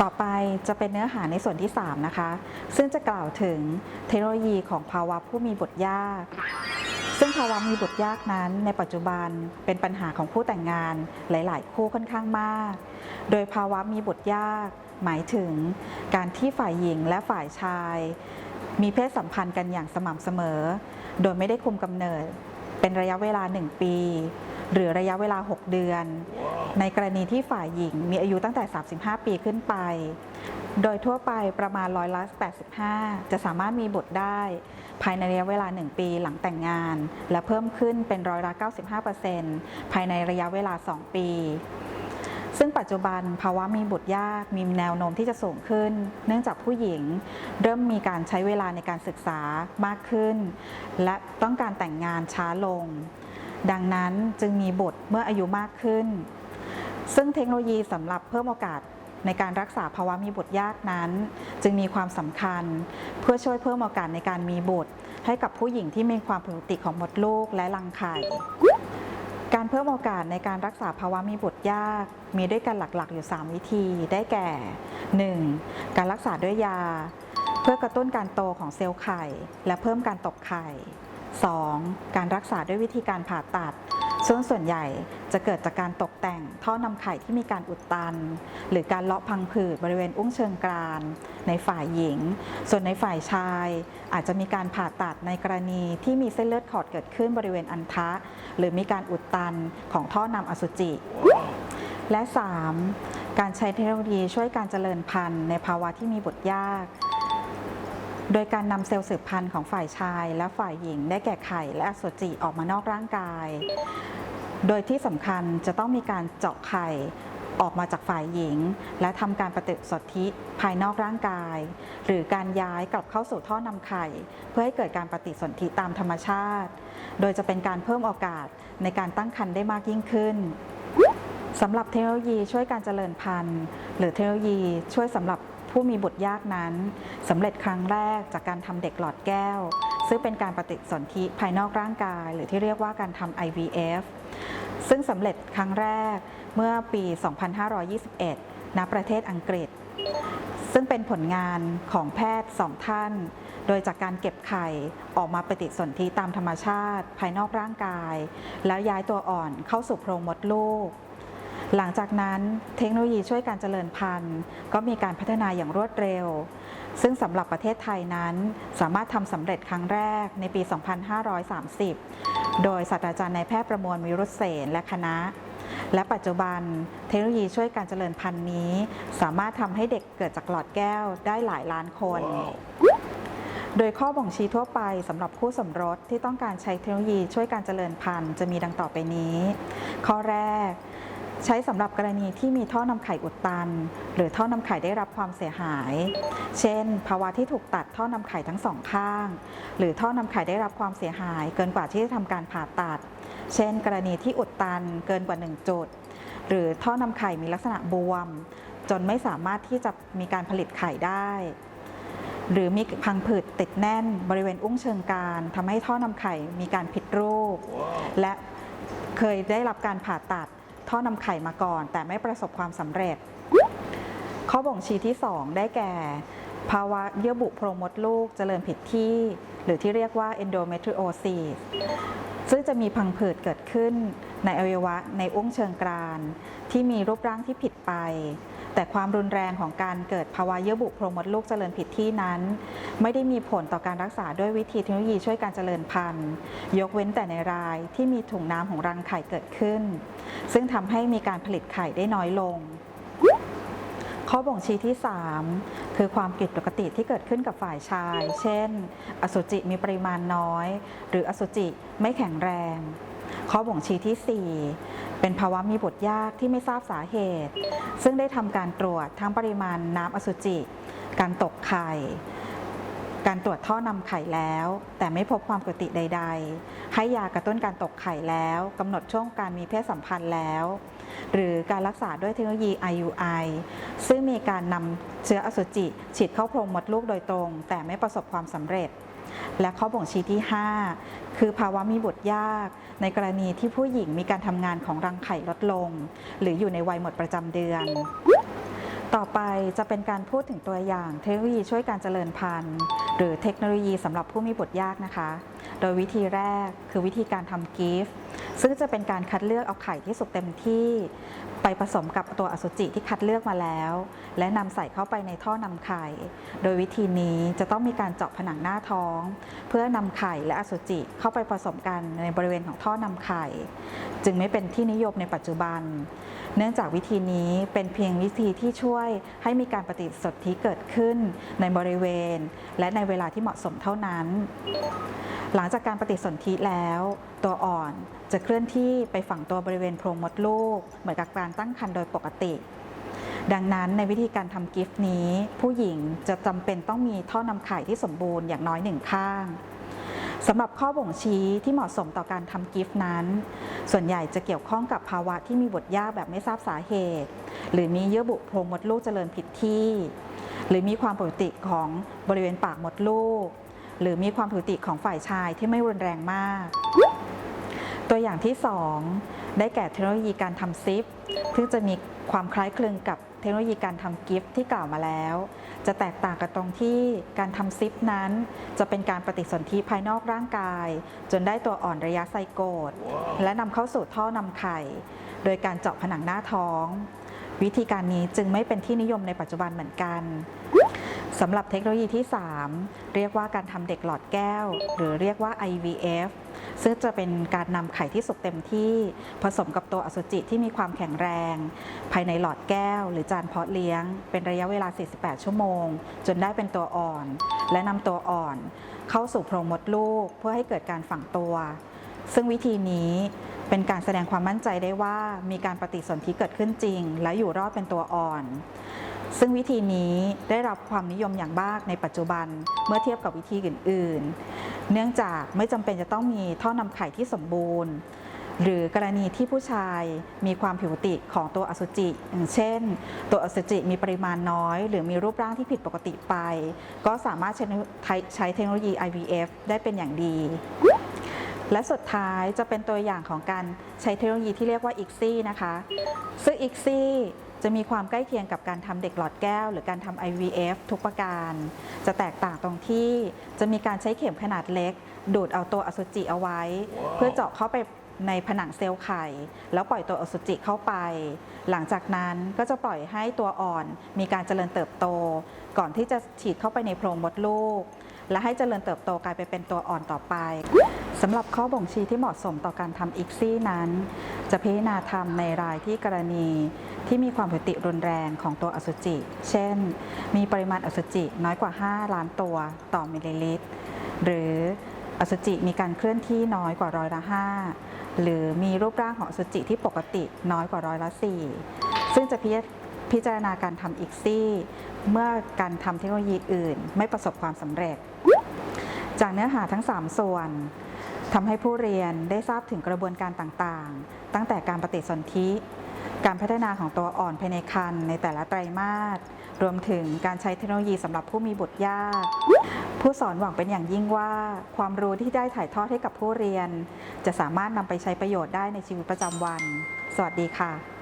ต่อไปจะเป็นเนื้อหาในส่วนที่ 3 นะคะ ซึ่งจะกล่าวถึงเทคโนโลยีของภาวะผู้มีบุตรยาก ซึ่งภาวะมีบุตรยากนั้นในปัจจุบันเป็นปัญหาของผู้แต่งงานหลาย ๆ คู่ค่อนข้างมาก โดยภาวะมีบุตรยาก หมายถึง การที่ฝ่ายหญิงและฝ่ายชาย มีเพศสัมพันธ์กันอย่างสม่ำเสมอ โดยไม่ได้คุมกำเนิด เป็นระยะเวลา 1 ปี หรือระยะเวลา 6 เดือน ในกรณีที่ฝ่ายหญิงมีอายุตั้งแต่ 35 ปีขึ้นไป โดยทั่วไปประมาณร้อยละ85 จะสามารถมีบุตรได้ ภายในระยะเวลา 1 ปีหลังแต่งงาน และเพิ่มขึ้นเป็นร้อยละ95%ภายในระยะเวลา 2 ปี ซึ่งปัจจุบันภาวะมีบุตรยากมีแนวโน้มที่จะสูงขึ้น เนื่องจากผู้หญิง เริ่มมีการใช้เวลาในการศึกษามากขึ้น และต้องการแต่งงานช้าลง ดังนั้นจึงมีบุตรเมื่ออายุมากขึ้น ซึ่งเทคโนโลยีสำหรับเพิ่มโอกาสในการรักษาภาวะมีบุตรยากนั้น จึงมีความสำคัญ เพื่อช่วยเพิ่มโอกาสในการมีบุตร ให้กับผู้หญิงที่มีความผิดปกติของมดลูกและรังไข่ การเพิ่มโอกาสในการรักษาภาวะมีบุตรยาก มีด้วยกันหลักๆ อยู่ 3 วิธีได้แก่ 1. การรักษาด้วยยา เพื่อกระตุ้นการโตของเซลล์ไข่ และเพิ่มการตกไข่ 2. การรักษาด้วยวิธีการผ่าตัด ซึ่งส่วนใหญ่จะเกิดจากการตกแต่งท่อนำไข่ที่มีการอุดตัน หรือการเลาะพังผืดบริเวณอุ้งเชิงกรานในฝ่ายหญิง ส่วนในฝ่ายชาย อาจจะมีการผ่าตัดในกรณีที่มีเส้นเลือดขอดเกิดขึ้นบริเวณอันทะ หรือมีการอุดตันของท่อนำอสุจิ และ 3. การใช้เทคโนโลยีช่วยการเจริญพันธุ์ในภาวะที่มีบุตรยาก โดยการนำเซลล์สืบพันธุ์ของฝ่ายชาย และฝ่ายหญิงได้แก่ไข่และอสุจิออกมานอกร่างกาย โดยที่สำคัญจะต้องมีการเจาะไข่ออกมาจากฝ่ายหญิง และทำการปฏิสนธิภายนอกร่างกาย หรือการย้ายกลับเข้าสู่ท่อนำไข่ เพื่อให้เกิดการปฏิสนธิตามธรรมชาติ โดยจะเป็นการเพิ่มโอกาสในการตั้งครรภ์ได้มากยิ่งขึ้นสำหรับเทคโนโลยีช่วยการเจริญพันธุ์ หรือเทคโนโลยีช่วยสำหรับ ผู้มีบุตรยากนั้นสำเร็จครั้งแรกจากการทำเด็กหลอดแก้ว ซึ่งเป็นการปฏิสนธิภายนอกร่างกาย หรือที่เรียกว่าการทำ IVF ซึ่งสำเร็จครั้งแรกเมื่อปี 2521 ณ ประเทศอังกฤษ ซึ่งเป็นผลงานของแพทย์สองท่าน โดยจากการเก็บไข่ออกมาปฏิสนธิตามธรรมชาติ ภายนอกร่างกาย แล้วย้ายตัวอ่อนเข้าสู่โพรงมดลูก หลังจากนั้นเทคโนโลยีช่วยการเจริญพันธุ์ ก็มีการพัฒนาอย่างรวดเร็ว ซึ่งสำหรับประเทศไทยนั้น สามารถทำสำเร็จครั้งแรกในปี 2530 โดยศาสตราจารย์นายแพทย์ประมวลวิรุษเสนและคณะ และปัจจุบันเทคโนโลยีช่วยการเจริญพันธุ์นี้ สามารถทำให้เด็กเกิดจากหลอดแก้วได้หลายล้านคนโดยข้อบ่งชี้ทั่วไปสำหรับคู่สมรสที่ต้องการใช้เทคโนโลยีช่วยการเจริญพันธุ์จะมีดังต่อไปนี้ ข้อแรก ใช้สำหรับกรณีที่มีท่อนำไข่อุดตัน หรือท่อนำไข่ได้รับความเสียหาย เช่น ภาวะที่ถูกตัดท่อนำไข่ทั้งสองข้าง หรือท่อนำไข่ได้รับความเสียหาย เกินกว่าที่จะทำการผ่าตัด เช่น กรณีที่อุดตันเกินกว่า 1 จุด หรือท่อนำไข่มีลักษณะบวม จนไม่สามารถที่จะมีการผลิตไข่ได้ หรือมีพังผืดติดแน่น บริเวณอุ้งเชิงกรานทำให้ท่อนำไข่มีการผิดรูป และเคยได้รับการผ่าตัด ท่อนำไข่มาก่อน แต่ไม่ประสบความสำเร็จ ข้อบ่งชี้ที่ 2 ได้แก่ ภาวะเยื่อบุโพรงมดลูกเจริญผิดที่ หรือที่เรียกว่า endometriosis ซึ่งจะมีพังผืดเกิดขึ้นในอวัยวะในอุ้งเชิงกรานที่มีรูปร่างที่ผิดไป แต่ความรุนแรงของการเกิดภาวะเยื่อบุโพรงมดลูกเจริญผิดที่นั้น ไม่ได้มีผลต่อการรักษาด้วยวิธีเทคโนโลยีช่วยการเจริญพันธุ์ ยกเว้นแต่ในรายที่มีถุงน้ำของรังไข่เกิดขึ้น ซึ่งทำให้มีการผลิตไข่ได้น้อยลง ข้อบ่งชี้ที่ 3 คือความผิดปกติที่เกิดขึ้นกับฝ่ายชาย เช่น อสุจิมีปริมาณน้อย หรืออสุจิไม่แข็งแรง ข้อบ่งชี้ที่ 4 เป็นภาวะมีบุตรยากที่ไม่ทราบสาเหตุ ซึ่งได้ทำการตรวจทั้งปริมาณน้ำอสุจิ การตกไข่ การตรวจท่อนำไข่แล้ว แต่ไม่พบความปกติใด ๆ ให้ยากระตุ้นการตกไข่แล้วกำหนดช่วงการมีเพศสัมพันธ์แล้ว หรือการรักษาด้วยเทคโนโลยี IUI ซึ่งมีการนำเชื้ออสุจิฉีดเข้าโพรงมดลูกโดยตรง แต่ไม่ประสบความสำเร็จ และข้อบ่งชี้ที่ 5 คือภาวะมีบุตรยาก ในกรณีที่ผู้หญิงมีการทำงานของรังไข่ลดลง หรืออยู่ในวัยหมดประจำเดือน ต่อไปจะเป็นการพูดถึงตัวอย่างเทคโนโลยีช่วยการเจริญพันธุ์ หรือเทคโนโลยีสำหรับผู้มีบุตรยากนะคะ โดยวิธีแรกคือวิธีการทำกิฟต์ ซึ่งจะเป็นการคัดเลือกเอาไข่ที่สุกเต็มที่ ไปผสมกับตัวอสุจิที่คัดเลือกมาแล้ว และนำใส่เข้าไปในท่อนำไข่ โดยวิธีนี้จะต้องมีการเจาะผนังหน้าท้อง เพื่อนำไข่และอสุจิเข้าไปผสมกันในบริเวณของท่อนำไข่ จึงไม่เป็นที่นิยมในปัจจุบัน เนื่องจากวิธีนี้เป็นเพียงวิธีที่ช่วยให้มีการปฏิสนธิเกิดขึ้นในบริเวณ และในเวลาที่เหมาะสมเท่านั้น หลังจากการปฏิสนธิแล้ว ตัวอ่อนจะเคลื่อนที่ไปฝังตัวบริเวณโพรงมดลูก เหมือนกับการตั้งครรภ์โดยปกติ ดังนั้นในวิธีการทำกิฟต์นี้ ผู้หญิงจะจำเป็นต้องมีท่อนำไข่ที่สมบูรณ์อย่างน้อยหนึ่งข้างสำหรับข้อบ่งชี้ที่เหมาะสมต่อการทำกิฟต์นั้น ส่วนใหญ่จะเกี่ยวข้องกับภาวะที่มีบทยากแบบไม่ทราบสาเหตุ หรือมีเยื่อบุโพรงมดลูกเจริญผิดที่ หรือมีความผิดปกติของบริเวณปากมดลูก หรือมีความผิดปกติของฝ่ายชายที่ไม่รุนแรงมาก ตัวอย่างที่ 2 ได้แก่เทคโนโลยีการทำซิป ซึ่งจะมีความคล้ายคลึงกับเทคโนโลยีการทำกิฟต์ที่กล่าวมาแล้ว จะแตกต่างกันตรงที่การทำซิปนั้น จะเป็นการปฏิสนธิภายนอกร่างกาย จนได้ตัวอ่อนระยะไซโกตและนำเข้าสู่ท่อนำไข่ โดยการเจาะผนังหน้าท้อง วิธีการนี้จึงไม่เป็นที่นิยมในปัจจุบันเหมือนกัน สำหรับเทคโนโลยีที่ 3 เรียกว่าการทำเด็กหลอดแก้ว หรือเรียกว่า IVF ซึ่งจะเป็นการนำไข่ที่สุกเต็มที่ผสมกับตัวอสุจิที่มีความแข็งแรง ภายในหลอดแก้ว หรือจานเพาะเลี้ยง เป็นระยะเวลา 48 ชั่วโมง จนได้เป็นตัวอ่อน และนำตัวอ่อน เข้าสู่โพรงมดลูก เพื่อให้เกิดการฝังตัว ซึ่งวิธีนี้เป็นการแสดงความมั่นใจได้ว่ามีการปฏิสนธิเกิดขึ้นจริง และอยู่รอดเป็นตัวอ่อน ซึ่งวิธีนี้ได้รับความนิยมอย่างมากในปัจจุบันเมื่อเทียบกับวิธีอื่น ๆ เนื่องจากไม่จำเป็นจะต้องมีท่อนำไข่ที่สมบูรณ์ หรือกรณีที่ผู้ชายมีความผิวปกติของตัวอสุจิอย่างเช่น ตัวอสุจิมีปริมาณน้อย หรือมีรูปร่างที่ผิดปกติไป ก็สามารถใช้ใช้เทคโนโลยี IVF ได้เป็นอย่างดีและสุดท้ายจะเป็นตัวอย่างของการใช้เทคโนโลยีที่เรียกว่า ICSI นะคะ ซึ่ง ICSI จะมีความใกล้เคียงกับการทำเด็กหลอดแก้ว หรือการทำ IVF ทุกประการ จะแตกต่างตรงที่จะมีการใช้เข็มขนาดเล็ก ดูดเอาตัวอสุจิเอาไว้ เพื่อเจาะเข้าไปในผนังเซลล์ไข่ แล้วปล่อยตัวอสุจิเข้าไป หลังจากนั้นก็จะปล่อยให้ตัวอ่อนมีการเจริญเติบโต ก่อนที่จะฉีดเข้าไปในโพรงมดลูก และให้เจริญเติบโตกลายไปเป็นตัวอ่อนต่อไปสำหรับข้อบ่งชี้ที่เหมาะสมต่อการทำอิกซี่นั้น จะพิจารณาทำในรายที่กรณี ที่มีความผิดปกติรุนแรงของตัวอสุจิ เช่น มีปริมาณอสุจิน้อยกว่า 5 ล้านตัวต่อมิลลิลิตร หรืออสุจิมีการเคลื่อนที่น้อยกว่าร้อยละ5หรือมีรูปร่างของอสุจิที่ปกติน้อยกว่าร้อยละ4ซึ่งจะพิจพิจารณาการทำอิกซี่ เมื่อการทำเทคโนโลยีอื่น ไม่ประสบความสำเร็จ จากเนื้อหาทั้ง 3 ส่วนทำให้ผู้เรียนได้ทราบถึงกระบวนการต่างๆ ตั้งแต่การปฏิสนธิ การพัฒนาของตัวอ่อนภายในครรภ์ในแต่ละไตรมาสรวมถึงการใช้เทคโนโลยีสำหรับผู้มีบุตรยาก ผู้สอนหวังเป็นอย่างยิ่งว่า ความรู้ที่ได้ถ่ายทอดให้กับผู้เรียน จะสามารถนำไปใช้ประโยชน์ได้ในชีวิตประจำวัน สวัสดีค่ะ